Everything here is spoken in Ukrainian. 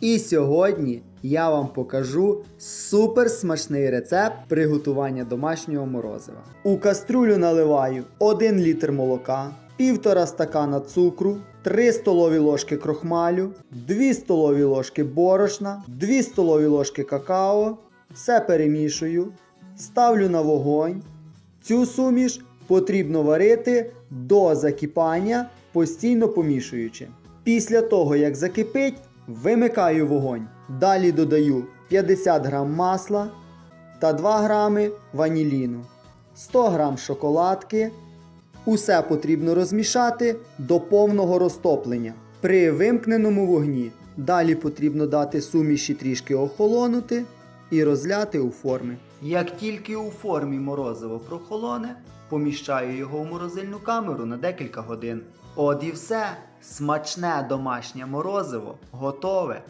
І сьогодні я вам покажу супер смачний рецепт приготування домашнього морозива. У каструлю наливаю 1 літр молока, 1,5 стакана цукру, 3 столові ложки крохмалю, 2 столові ложки борошна, 2 столові ложки какао. Все перемішую, ставлю на вогонь. Цю суміш потрібно варити до закипання, постійно помішуючи. Після того, як закипить, вимикаю вогонь. Далі додаю 50 г масла та 2 грами ваніліну, 100 г шоколадки. Усе потрібно розмішати до повного розтоплення при вимкненому вогні. Далі потрібно дати суміші трішки охолонути і розляти у форми. Як тільки у формі морозиво прохолоне, поміщаю його в морозильну камеру на декілька годин. От і все, смачне домашнє морозиво готове.